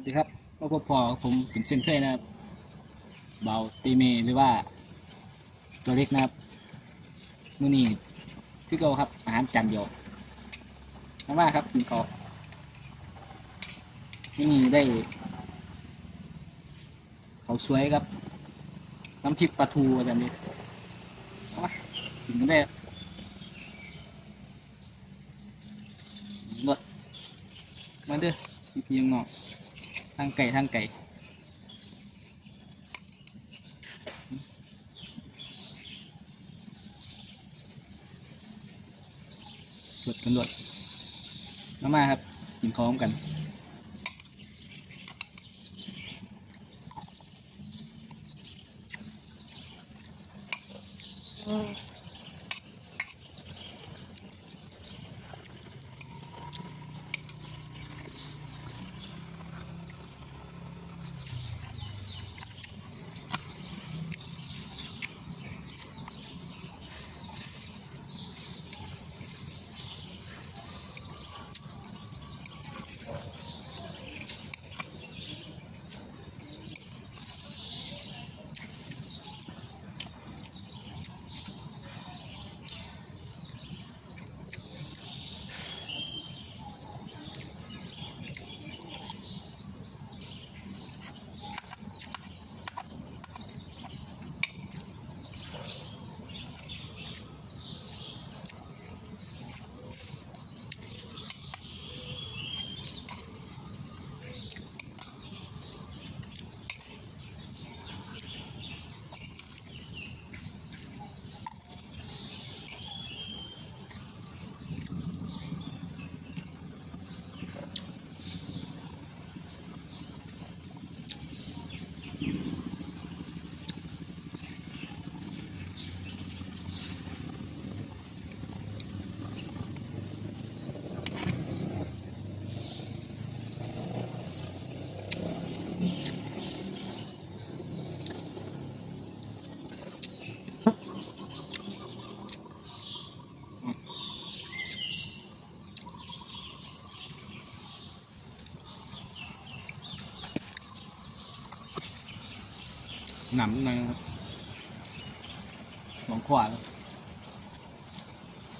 วัสดีครับก็พบพอผมเป็นเช่นเคยนะครับ เบาตีเมหรือว่า ตัวเล็กนะครับมือนี้พี่โกครับ อาหารจานเดียวมาว่าครับกินข้ามือนี้ได้ เขาสวยครับ น้ำพริกปลาทูอะไรแบบนี้เอามากินกันได้รสมาเด้อพี่พี่ยังนอก ทางไก่ทางไก่รวดกันรวดมามาครับ กินพร้อมกันอืม หนำนะครับของขวาแล้ว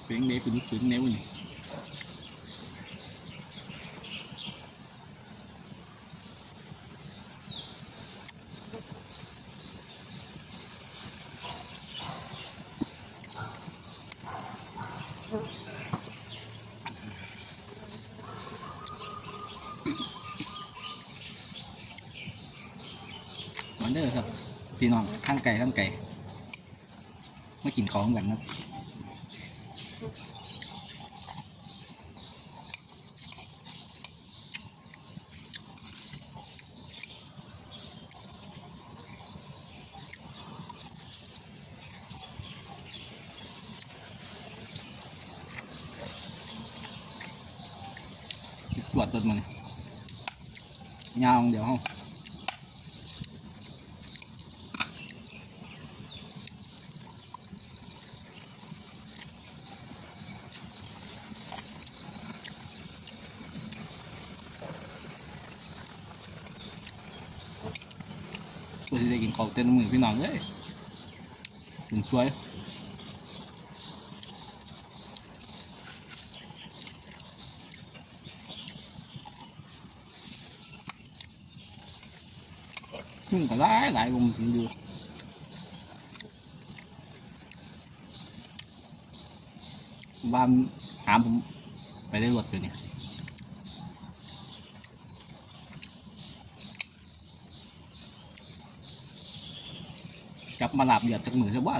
เป็นเนฝืนฝืนเนวนี่เหมือนเดิมครับ พี่น้อง ข้างไก่ข้างไก่มากินของกันครับกวดต้นมันยาวเดี๋ยวห้อง กินข้าวเต้นมือพี่น้องเลยถึงสวยมึงก็หลายหลายวงถึงอยู่บ้านหามผมไปได้รวดอยู่เนี่ย จับมาหลาบเดือดจากมือชาวบ้า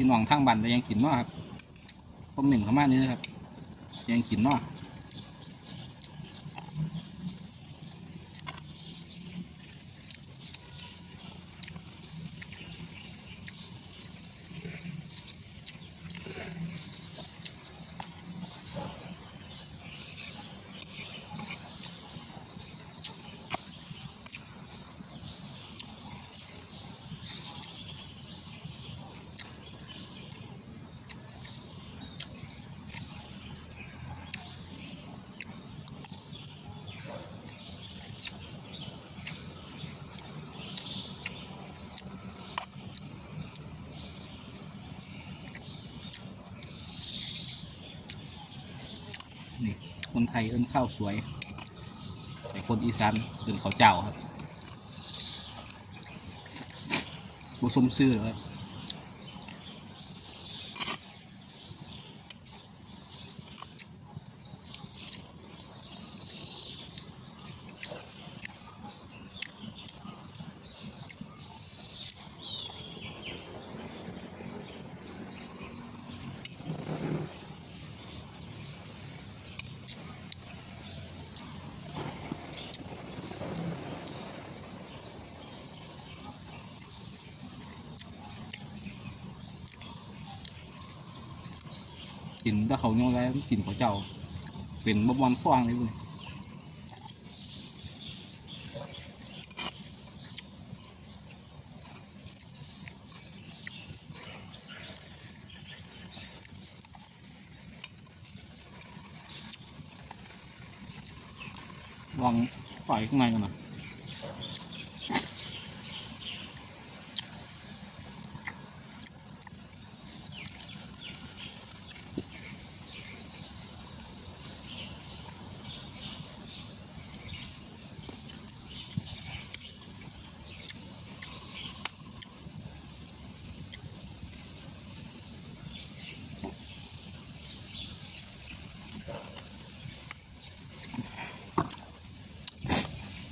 พี่น้องทางบ้านแต่ยังกินเนาะครับผมเมนต์เข้ามานี่นะครับ ยังกินเนาะ ไทยเอิ้นข้าวสวย แต่คนอีสานเอิ้นข้าวเจ้าครับบสมซื่อครับ กินถ้าเขาโยงแล้วกินเขาเจ้า เป็นบะบอมฟางเลยบุญวางปล่อยข้างในกันหน่อย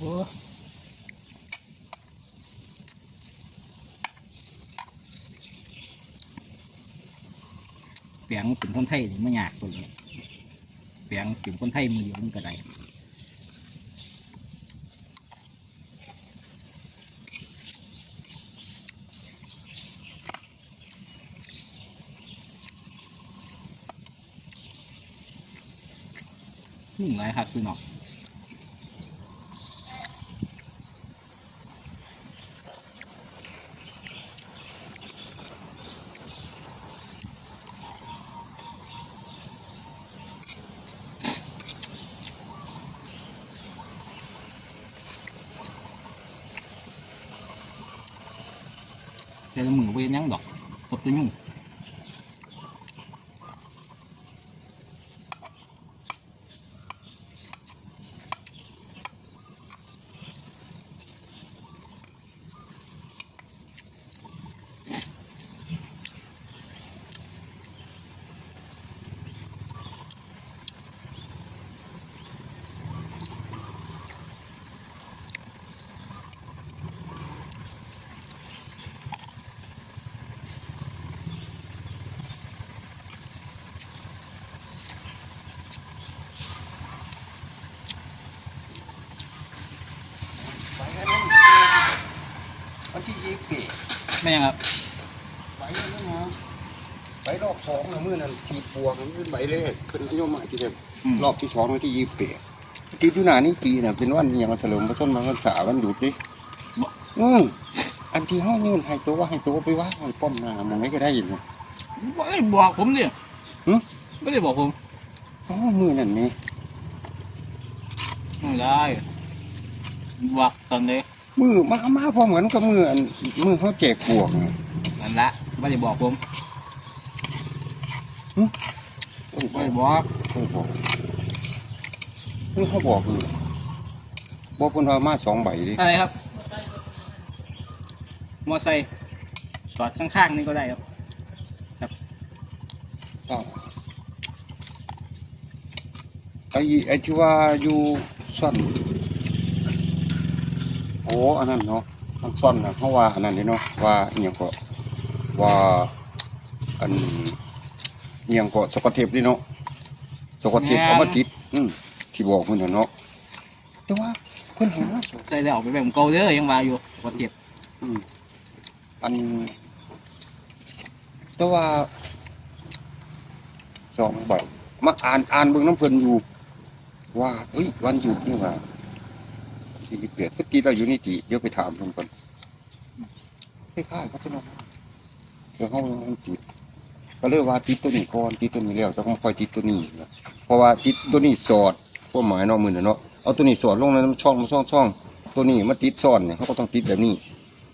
เปียงเป็นคนไทยไม่ยากตัวนี้เปียงเป็นคนไทยมือเดียวมันก็ได้หนึ่งไรครับคือเนาะ แต่ละมือเวยนยังดอกกดตัวยุ่ง ไปอันนั้นวันที่ยี่สิบปี ไม่ยังครับไปอันนั้นนะไปรอบสองนะมื่อนั้นทีปวกมันเป็นใบเล่ขึ้นโยมมาทีเดียวอืมรอบที่สองวันที่ยี่สิบปีทีทุนานี่ปีน่ะเป็นวันอย่างวันเฉลิมพระชนมพรรษาวันหยุดดิอืมอันที่ห้องนี่มันให้ตัวให้ตัวไปว่าให้ป้อมหน้ามองไหนก็ได้ยินเนี่ยไม่ได้บอกผมเนี่ยหึไม่ได้บอกผมอ๋อมือนั่นนี่ไม่ได้บอกตอนนี้ มือมามาพอเหมือนกับมืออันมือเขาแจกปวกน่ะนั่นละไม่ได้บอกผมโอ้ยไม่ได้บอกเขาบอกนี่เขาบอกคือบอกคนว่ามาสองใบดิอะไรครับ มอไซค์จอดข้างๆนี่ก็ได้ครับก็ไอ้ไอ้ที่ว่าอยู่ซ่อน โอ้อันนั้นเนาะมันซ่อนนะเพราะว่าอันนั้นนี่เนาะว่าอหย่างก็ว่าอันเนียงก็สกอตเทปนี่เนาะสกอตเทปเอามาติดอืมที่บอกเพิ่นน่ะเนาะแต่ว่าเพิ่นเห็นว่าใส่แล้วเอาไปแบบเก่าเด้อยังว่าอยู่ปกติอืมอันแต่ว่าสองใบมาอ่านอ่านเบิ่งน้ำเพิ่นอยู่ว่าเฮ้ยวันหยุดนี่ว่า สี่สิบเอ็ดก็ตีเราอยู่นี่ตีเดี๋ยวไปถามเพิ่นก่อนคล้ายๆครับพี่น้องเดี๋ยวห้องมันติดก็เลยว่าติดตัวนี้ก่อนติดตัวนี้แล้วจะต้องคอยติดตัวนี้นะเพราะว่าติดตัวนี้สอดความหมายนาะมือนะเนาะเอาตัวนี้สอดลงในช่องมาช่องช่องตัวนี้มาติดซ้อนเนี่ยเขาก็ต้องติดแบบนี้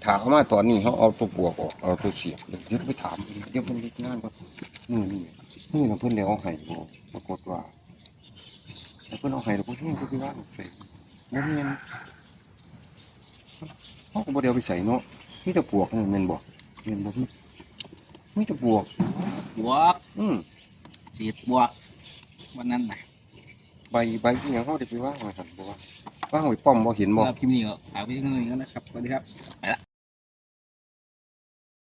ถามมาตอนนี้เขาเอาตัวปวกออกเอาตัวเสียบเดี๋ยวไปถามเดี๋ยวมันงานก็มือนี่มือน่ะเพิ่นเดี๋ยวเอาห้บ่ปรากฏว่าแต่เพิ่นเอาให้แล้วเพิ่นเฮงก็ไปว่างใส่ บ่แม่นเขาก็บ่ได้เอาไปใส่เนาะมีแต่ปวกนี่แม่นบ่แม่นบ่มีมีแต่ปวก บวกอืมสีดบวก วันนั้นนะใบใบที่หยังเขาได้ไปว่างไว้หั่นบ่ว่าว่างไว้ป้อมบ่เห็นบ่ สำหรับคลิปนี้ก็ฝากไว้ที่นี่กันนะครับสวัสดีครับ ไปละ